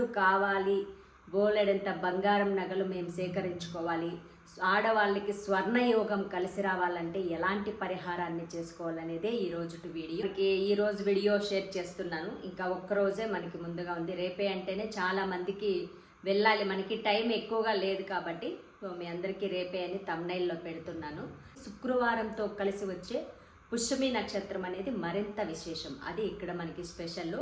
కావాలి. బోలెడంత బంగారం నగలు మేము సేకరించుకోవాలి. ఆడవాళ్ళకి స్వర్ణయోగం కలిసి రావాలంటే ఎలాంటి పరిహారాన్ని చేసుకోవాలనేదే ఈ రోజు వీడియో. మనకి ఈ రోజు వీడియో షేర్ చేస్తున్నాను. ఇంకా ఒక్క రోజే మనకి ముందుగా ఉంది. రేపే అంటేనే చాలా మందికి వెళ్ళాలి. మనకి టైం ఎక్కువగా లేదు కాబట్టి సో మీ అందరికీ రేపే అని తమ్నైల్లో పెడుతున్నాను. శుక్రవారంతో కలిసి వచ్చే పుష్యమి నక్షత్రం అనేది మరింత విశేషం. అది ఇక్కడ మనకి స్పెషల్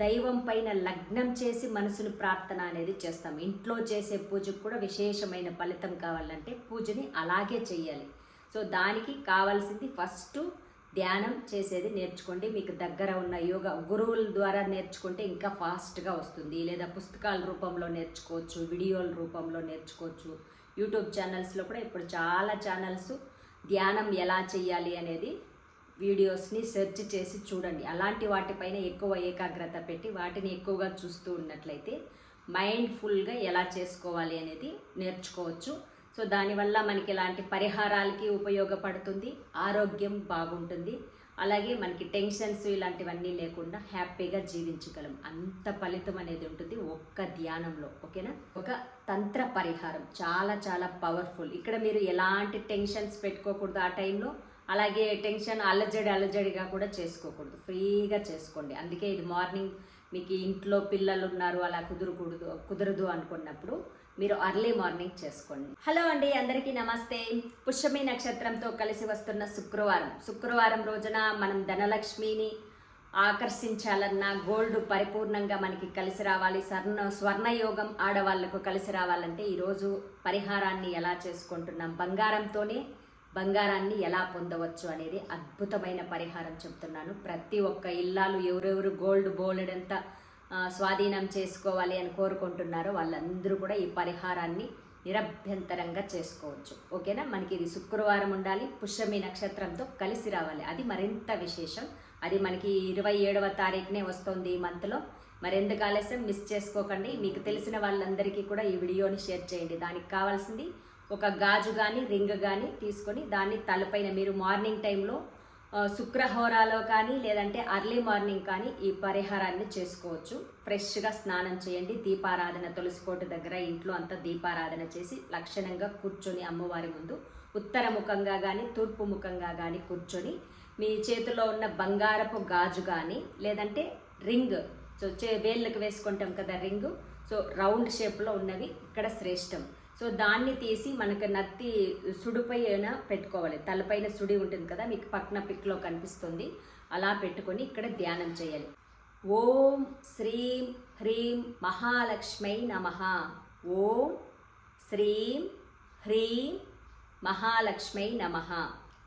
దైవం పైన లగ్నం చేసి మనసును ప్రార్థన అనేది చేస్తాం. ఇంట్లో చేసే పూజకు కూడా విశేషమైన ఫలితం కావాలంటే పూజని అలాగే చేయాలి సో దానికి కావాల్సింది ఫస్ట్ ధ్యానం చేసేది నేర్చుకోండి. మీకు దగ్గర ఉన్న యోగా గురువుల ద్వారా నేర్చుకుంటే ఇంకా ఫాస్ట్గా వస్తుంది. లేదా పుస్తకాల రూపంలో నేర్చుకోవచ్చు వీడియోల రూపంలో నేర్చుకోవచ్చు. యూట్యూబ్ ఛానల్స్లో కూడా ఇప్పుడు చాలా ఛానల్స్ ధ్యానం ఎలా చేయాలి అనేది వీడియోస్ని సెర్చ్ చేసి చూడండి. అలాంటి వాటిపైన ఎక్కువ ఏకాగ్రత పెట్టి వాటిని ఎక్కువగా చూస్తూ ఉన్నట్లయితే మైండ్ఫుల్గా ఎలా చేసుకోవాలి అనేది నేర్చుకోవచ్చు. సో దానివల్ల మనకి ఇలాంటి పరిహారాలకి ఉపయోగపడుతుంది ఆరోగ్యం బాగుంటుంది. అలాగే మనకి టెన్షన్స్ ఇలాంటివన్నీ లేకుండా హ్యాపీగా జీవించగలం. అంత ఫలితం అనేది ఉంటుంది ఒక్క ధ్యానంలో ఓకేనా? ఒక తంత్ర పరిహారం చాలా చాలా పవర్ఫుల్. ఇక్కడ మీరు ఎలాంటి టెన్షన్స్ పెట్టుకోకూడదు ఆ టైంలో. అలాగే టెన్షన్ అల్లజడి అల్లజడిగా కూడా చేసుకోకూడదు. ఫ్రీగా చేసుకోండి. అందుకే ఇది మార్నింగ్ మీకు ఇంట్లో పిల్లలు ఉన్నారు అలా కుదరకూడదు కుదరదు అనుకున్నప్పుడు మీరు అర్లీ మార్నింగ్ చేసుకోండి. హలో అండి అందరికీ నమస్తే. పుష్యమి నక్షత్రంతో కలిసి వస్తున్న శుక్రవారం. శుక్రవారం రోజున మనం ధనలక్ష్మిని ఆకర్షించాలన్నా గోల్డ్ పరిపూర్ణంగా మనకి కలిసి రావాలి. స్వర్ణ స్వర్ణయోగం ఆడవాళ్ళకు కలిసి రావాలంటే ఈరోజు పరిహారాన్ని ఎలా చేసుకుంటున్నాం? బంగారంతోనే బంగారాన్ని ఎలా పొందవచ్చు అనేది అద్భుతమైన పరిహారం చెప్తున్నాను. ప్రతి ఒక్క ఇల్లాలు ఎవరెవరు గోల్డ్ బోల్డ్ అంతా స్వాధీనం చేసుకోవాలి అని కోరుకుంటున్నారో వాళ్ళందరూ కూడా ఈ పరిహారాన్ని నిరభ్యంతరంగా చేసుకోవచ్చు. ఓకేనా? మనకి ఇది శుక్రవారం ఉండాలి పుష్యమి నక్షత్రంతో కలిసి రావాలి. అది మరింత విశేషం. అది మనకి ఇరవై ఏడవ తారీఖునే వస్తుంది ఈ మంత్లో. మరెందుకు ఆలస్యం? మిస్ చేసుకోకండి. మీకు తెలిసిన వాళ్ళందరికీ కూడా ఈ వీడియోని షేర్ చేయండి. దానికి కావాల్సింది ఒక గాజు కానీ రింగ్ కానీ తీసుకొని దాన్ని తలపైన మీరు మార్నింగ్ టైంలో శుక్రహోరాలో కానీ లేదంటే అర్లీ మార్నింగ్ కానీ ఈ పరిహారాన్ని చేసుకోవచ్చు. ఫ్రెష్గా స్నానం చేయండి. దీపారాధన తులసికోట దగ్గర ఇంట్లో అంతా దీపారాధన చేసి లక్షణంగా కూర్చొని అమ్మవారి ముందు ఉత్తర ముఖంగా కానీ తూర్పు ముఖంగా కానీ కూర్చొని మీ చేతిలో ఉన్న బంగారపు గాజు కానీ లేదంటే రింగ్ సో చే వేళ్ళకి వేసుకుంటాం కదా రింగ్ సో రౌండ్ షేప్లో ఉన్నవి ఇక్కడ శ్రేష్టం. సో దాన్ని తీసి మనకు నత్తి సుడిపైన పెట్టుకోవాలి. తలపైన సుడి ఉంటుంది కదా మీకు పక్కన పిక్లో కనిపిస్తుంది. అలా పెట్టుకొని ఇక్కడ ధ్యానం చేయాలి. ఓం శ్రీం హ్రీం మహాలక్ష్మై నమ. ఓం శ్రీం హ్రీం మహాలక్ష్మై నమ.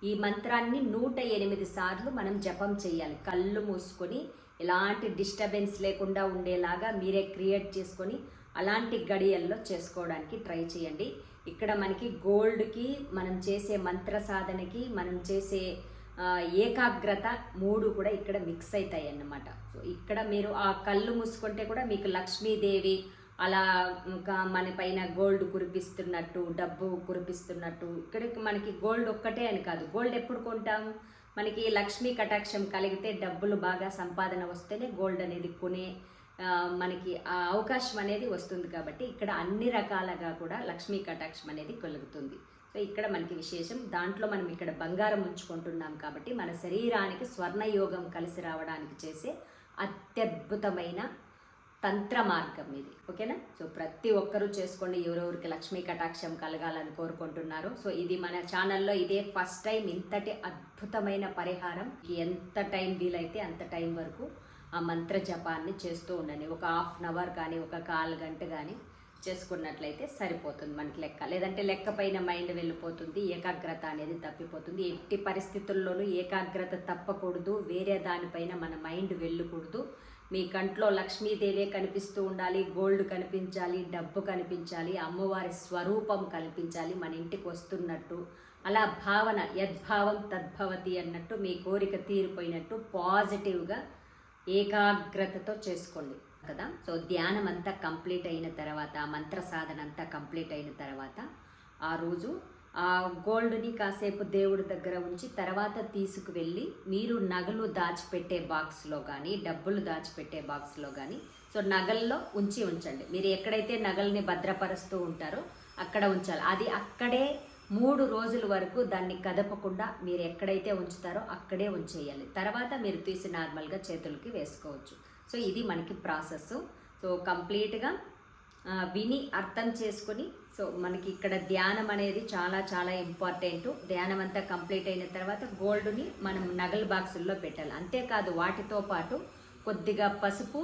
ఈ మంత్రాన్ని నూట ఎనిమిది సార్లు మనం జపం చేయాలి. కళ్ళు మూసుకొని ఎలాంటి డిస్టర్బెన్స్ లేకుండా ఉండేలాగా మీరే క్రియేట్ చేసుకొని అలాంటి గడియల్లో చేసుకోవడానికి ట్రై చేయండి. ఇక్కడ మనకి గోల్డ్కి మనం చేసే మంత్ర సాధనకి మనం చేసే ఏకాగ్రత మూడు కూడా ఇక్కడ మిక్స్ అవుతాయి అన్నమాట సో ఇక్కడ మీరు ఆ కళ్ళు మూసుకుంటే కూడా మీకు లక్ష్మీదేవి అలా ఇంకా మన పైన గోల్డ్ కురిపిస్తున్నట్టు డబ్బు కురిపిస్తున్నట్టు. ఇక్కడికి మనకి గోల్డ్ ఒక్కటే అని కాదు. గోల్డ్ ఎప్పుడు కొంటాం? మనకి లక్ష్మీ కటాక్షం కలిగితే డబ్బులు బాగా సంపాదన వస్తేనే గోల్డ్ అనేది కొనే మనకి ఆ అవకాశం అనేది వస్తుంది కాబట్టి ఇక్కడ అన్ని రకాలుగా కూడా లక్ష్మీ కటాక్షం అనేది కలుగుతుంది. సో ఇక్కడ మనకి విశేషం దాంట్లో మనం ఇక్కడ బంగారం ఉంచుకుంటున్నాం కాబట్టి మన శరీరానికి స్వర్ణయోగం కలిసి రావడానికి చేసే అత్యద్భుతమైన తంత్ర మార్గం ఇది. ఓకేనా? సో ప్రతి ఒక్కరూ చేసుకోండి. ఎవరెవరికి లక్ష్మీ కటాక్షం కలగాలని కోరుకుంటున్నారు. సో ఇది మన ఛానల్లో ఇదే ఫస్ట్ టైం ఇంతటి అద్భుతమైన పరిహారం. ఎంత టైం వీలైతే అంత టైం వరకు ఆ మంత్ర జపాన్ని చేస్తూ ఉండండి. ఒక హాఫ్ అన్ అవర్ కానీ ఒక కాల్ గంట కానీ చేసుకున్నట్లయితే సరిపోతుంది మనకి లెక్క. లేదంటే లెక్క పైన మైండ్ వెళ్ళిపోతుంది ఏకాగ్రత అనేది తప్పిపోతుంది. ఎట్టి పరిస్థితుల్లోనూ ఏకాగ్రత తప్పకూడదు వేరే దానిపైన మన మైండ్ వెళ్ళకూడదు. మీ కంట్లో లక్ష్మీదేవే కనిపిస్తూ ఉండాలి గోల్డ్ కనిపించాలి డబ్బు కనిపించాలి అమ్మవారి స్వరూపం కనిపించాలి మన ఇంటికి వస్తున్నట్టు. అలా భావన యద్భావం తద్భవతి అన్నట్టు మీ కోరిక తీరిపోయినట్టు పాజిటివ్గా ఏకాగ్రతతో చేసుకోండి కదా? సో ధ్యానం అంతా కంప్లీట్ అయిన తర్వాత మంత్ర సాధన అంతా కంప్లీట్ అయిన తర్వాత ఆ రోజు ఆ గోల్డ్ని కాసేపు దేవుడి దగ్గర ఉంచి తర్వాత తీసుకువెళ్ళి మీరు నగలు దాచిపెట్టే బాక్స్లో కానీ డబ్బులు దాచిపెట్టే బాక్స్లో కానీ సో నగల్లో ఉంచి ఉంచండి. మీరు ఎక్కడైతే నగల్ని భద్రపరుస్తూ ఉంటారో అక్కడ ఉంచాలి. అది అక్కడే మూడు రోజుల వరకు దాన్ని కదపకుండా మీరు ఎక్కడైతే ఉంచుతారో అక్కడే ఉంచేయాలి. తర్వాత మీరు తీసి నార్మల్గా చేతులకి వేసుకోవచ్చు. సో ఇది మనకి ప్రాసెస్. సో కంప్లీట్గా విని అర్థం చేసుకొని సో మనకి ఇక్కడ ధ్యానం అనేది చాలా చాలా ఇంపార్టెంట్. ధ్యానం అంతా కంప్లీట్ అయిన తర్వాత గోల్డ్ని మనం నగల బాక్సుల్లో పెట్టాలి. అంతేకాదు వాటితో పాటు కొద్దిగా పసుపు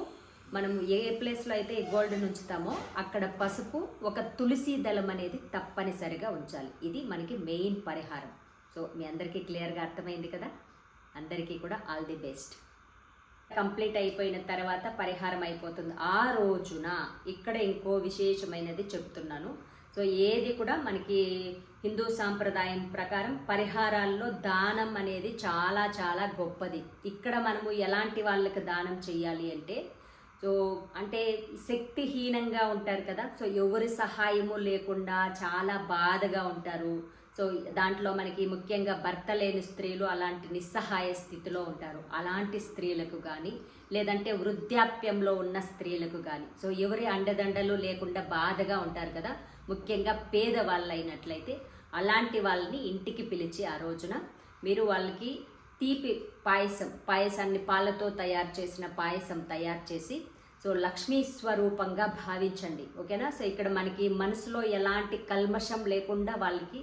మనం ఏ ప్లేస్లో అయితే ఈ గోల్డ్ని ఉంచుతామో అక్కడ పసుపు ఒక తులసి దళం అనేది తప్పనిసరిగా ఉంచాలి. ఇది మనకి మెయిన్ పరిహారం. సో మీ అందరికీ క్లియర్గా అర్థమైంది కదా? అందరికీ కూడా ఆల్ ది బెస్ట్. కంప్లీట్ అయిపోయిన తర్వాత పరిహారం అయిపోతుంది. ఆ రోజున ఇక్కడ ఇంకో విశేషమైనది చెప్తున్నాను. సో ఏది కూడా మనకి హిందూ సాంప్రదాయం ప్రకారం పరిహారాల్లో దానం అనేది చాలా చాలా గొప్పది. ఇక్కడ మనము ఎలాంటి వాళ్ళకి దానం చేయాలి అంటే సో అంటే శక్తిహీనంగా ఉంటారు కదా. సో ఎవరి సహాయము లేకుండా చాలా బాధగా ఉంటారు. సో దాంట్లో మనకి ముఖ్యంగా భర్త లేని స్త్రీలు అలాంటి నిస్సహాయ స్థితిలో ఉంటారు. అలాంటి స్త్రీలకు కానీ లేదంటే వృద్ధాప్యంలో ఉన్న స్త్రీలకు కానీ సో ఎవరి అండదండలు లేకుండా బాధగా ఉంటారు కదా. ముఖ్యంగా పేదవాళ్ళు అయినట్లయితే అలాంటి వాళ్ళని ఇంటికి పిలిచి ఆ రోజున మీరు వాళ్ళకి తీపి పాయసం పాయసాన్ని పాలతో తయారు చేసిన పాయసం తయారు చేసి సో లక్ష్మీ స్వరూపంగా భావించండి ఓకేనా? సో ఇక్కడ మనకి మనసులో ఎలాంటి కల్మషం లేకుండా వాళ్ళకి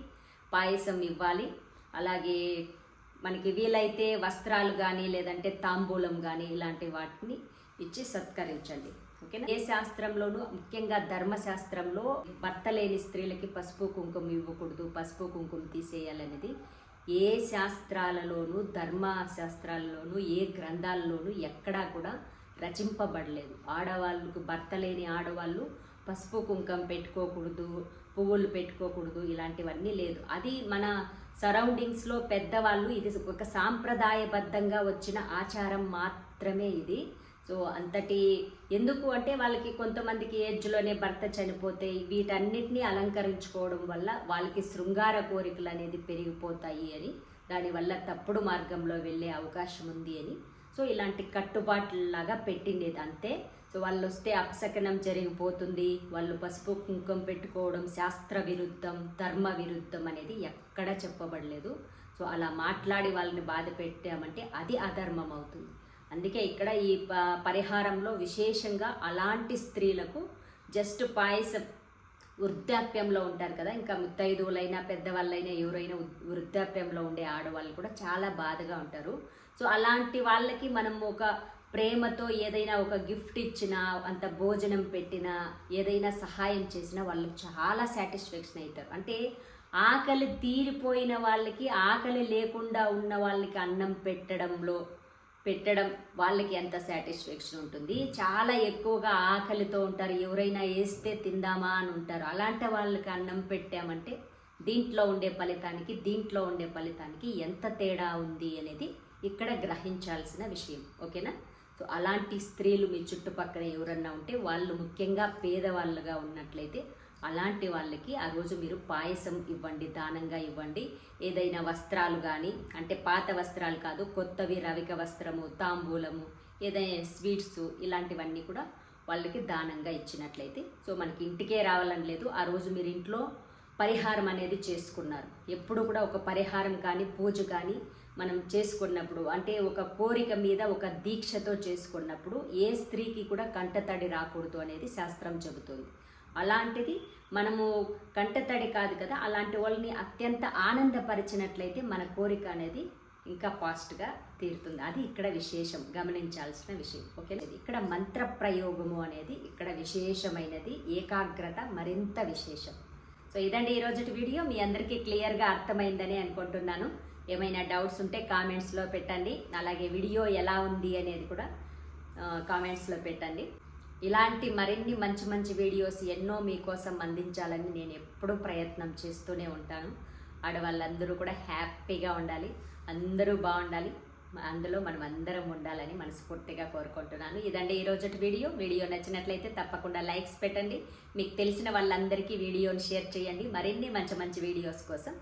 పాయసం ఇవ్వాలి. అలాగే మనకి వీలైతే వస్త్రాలు కానీ లేదంటే తాంబూలం కానీ ఇలాంటి వాటిని ఇచ్చి సత్కరించండి ఓకేనా? ఏ శాస్త్రంలోనూ ముఖ్యంగా ధర్మశాస్త్రంలో భర్త లేని స్త్రీలకి పసుపు కుంకుమ ఇవ్వకూడదు పసుపు కుంకుమ తీసేయాలనేది ఏ శాస్త్రాలలోనూ ధర్మ శాస్త్రాలలోనూ ఏ గ్రంథాల్లోనూ ఎక్కడా కూడా రచింపబడలేదు. ఆడవాళ్ళకు భర్త లేని ఆడవాళ్ళు పసుపు కుంకం పెట్టుకోకూడదు పువ్వులు పెట్టుకోకూడదు ఇలాంటివన్నీ లేదు. అది మన సరౌండింగ్స్లో పెద్దవాళ్ళు ఇది ఒక సాంప్రదాయబద్ధంగా వచ్చిన ఆచారం మాత్రమే ఇది. సో అంతటి ఎందుకు అంటే వాళ్ళకి కొంతమందికి ఏజ్లోనే భర్త చనిపోతే వీటన్నిటిని అలంకరించుకోవడం వల్ల వాళ్ళకి శృంగార కోరికలు అనేది పెరిగిపోతాయి అని దానివల్ల తప్పుడు మార్గంలో వెళ్ళే అవకాశం ఉంది అని. సో ఇలాంటి కట్టుబాట్లలాగా పెట్టిండేది అంతే. సో వాళ్ళు వస్తే అపశకనం జరిగిపోతుంది. వాళ్ళు పసుపు కుంకుమ పెట్టుకోవడం శాస్త్ర విరుద్ధం ధర్మ విరుద్ధం అనేది ఎక్కడా చెప్పబడలేదు. సో అలా మాట్లాడి వాళ్ళని బాధ పెట్టామంటే అది అధర్మం అవుతుంది అందుకే ఇక్కడ ఈ ప- పరిహారంలో విశేషంగా అలాంటి స్త్రీలకు జస్ట్ పాయసం వృద్ధాప్యంలో ఉంటారు కదా ఇంకా ముత్తైదువులైనా పెద్దవాళ్ళైనా ఎవరైనా వృద్ధాప్యంలో ఉండే ఆడవాళ్ళు కూడా చాలా బాధగా ఉంటారు. సో అలాంటి వాళ్ళకి మనం ఒక ప్రేమతో ఏదైనా ఒక గిఫ్ట్ ఇచ్చినా అంత భోజనం పెట్టినా ఏదైనా సహాయం చేసినా వాళ్ళు చాలా సాటిస్ఫాక్షన్ అవుతారు. అంటే ఆకలి తీరిపోయిన వాళ్ళకి ఆకలి లేకుండా ఉన్న వాళ్ళకి అన్నం పెట్టడంలో పెట్టడం వాళ్ళకి ఎంత సాటిస్ఫాక్షన్ ఉంటుంది. చాలా ఎక్కువగా ఆకలితో ఉంటారు. ఎవరైనా వేస్తే తిందామా అని ఉంటారు. అలాంటి వాళ్ళకి అన్నం పెట్టామంటే దీంట్లో ఉండే ఫలితానికి దీంట్లో ఉండే ఫలితానికి ఎంత తేడా ఉంది అనేది ఇక్కడ గ్రహించాల్సిన విషయం. ఓకేనా? సో అలాంటి స్త్రీలు మీ చుట్టుపక్కల ఎవరన్నా ఉంటే వాళ్ళు ముఖ్యంగా పేదవాళ్ళుగా ఉన్నట్లయితే అలాంటి వాళ్ళకి ఆ రోజు మీరు పాయసం ఇవ్వండి దానంగా ఇవ్వండి. ఏదైనా వస్త్రాలు కానీ అంటే పాత వస్త్రాలు కాదు కొత్తవి రవిక వస్త్రము తాంబూలము ఏదైనా స్వీట్స్ ఇలాంటివన్నీ కూడా వాళ్ళకి దానంగా ఇచ్చినట్లయితే సో మనకి ఇంటికే రావాలని లేదు. ఆ రోజు మీరు ఇంట్లో పరిహారం అనేది చేసుకున్నారు. ఎప్పుడు కూడా ఒక పరిహారం కానీ పూజ కానీ మనం చేసుకున్నప్పుడు అంటే ఒక కోరిక మీద ఒక దీక్షతో చేసుకున్నప్పుడు ఏ స్త్రీకి కూడా కంటతడి రాకూడదు అనేది శాస్త్రం చెబుతుంది. అలాంటిది మనము కంటతడి కాదు కదా అలాంటి వాళ్ళని అత్యంత ఆనందపరిచినట్లయితే మన కోరిక అనేది ఇంకా ఫాస్ట్గా తీరుతుంది. అది ఇక్కడ విశేషం గమనించాల్సిన విషయం. ఓకే ఇక్కడ మంత్ర ప్రయోగము అనేది ఇక్కడ విశేషమైనది ఏకాగ్రత మరింత విశేషం. సో ఇదండి ఈరోజు వీడియో. మీ అందరికీ క్లియర్గా అర్థమైందని అనుకుంటున్నాను. ఏమైనా డౌట్స్ ఉంటే కామెంట్స్లో పెట్టండి. అలాగే వీడియో ఎలా ఉంది అనేది కూడా కామెంట్స్లో పెట్టండి. ఇలాంటి మరిన్ని మంచి మంచి వీడియోస్ ఎన్నో మీకోసం అందించాలని నేను ఎప్పుడూ ప్రయత్నం చేస్తూనే ఉంటాను. ఆడవాళ్ళందరూ కూడా హ్యాపీగా ఉండాలి. అందరూ బాగుండాలి. అందులో మనం అందరం ఉండాలని మనస్ఫూర్తిగా కోరుకుంటున్నాను. ఇదండి ఈ వీడియో. వీడియో నచ్చినట్లయితే తప్పకుండా లైక్స్ పెట్టండి. మీకు తెలిసిన వాళ్ళందరికీ వీడియోని షేర్ చేయండి. మరిన్ని మంచి మంచి వీడియోస్ కోసం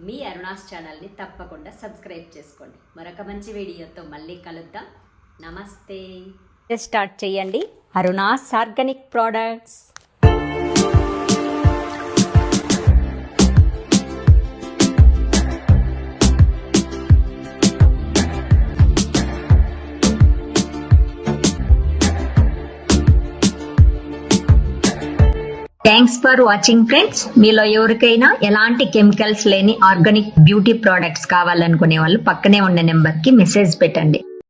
మీ అరుణాస్ ఛానల్ని తప్పకుండా సబ్స్క్రైబ్ చేసుకోండి. మరొక మంచి వీడియోతో మళ్ళీ కలుద్దాం. నమస్తే. స్టార్ట్ చేయండి. Aruna's organic products thanks for watching friends మీలో ఎవరికైనా ఎలాంటి కెమికల్స్ లేని ఆర్గానిక్ బ్యూటీ ప్రోడక్ట్స్ కావాలనుకునే వాళ్ళు పక్కనే ఉన్న నెంబర్కి మెసేజ్ పెట్టండి.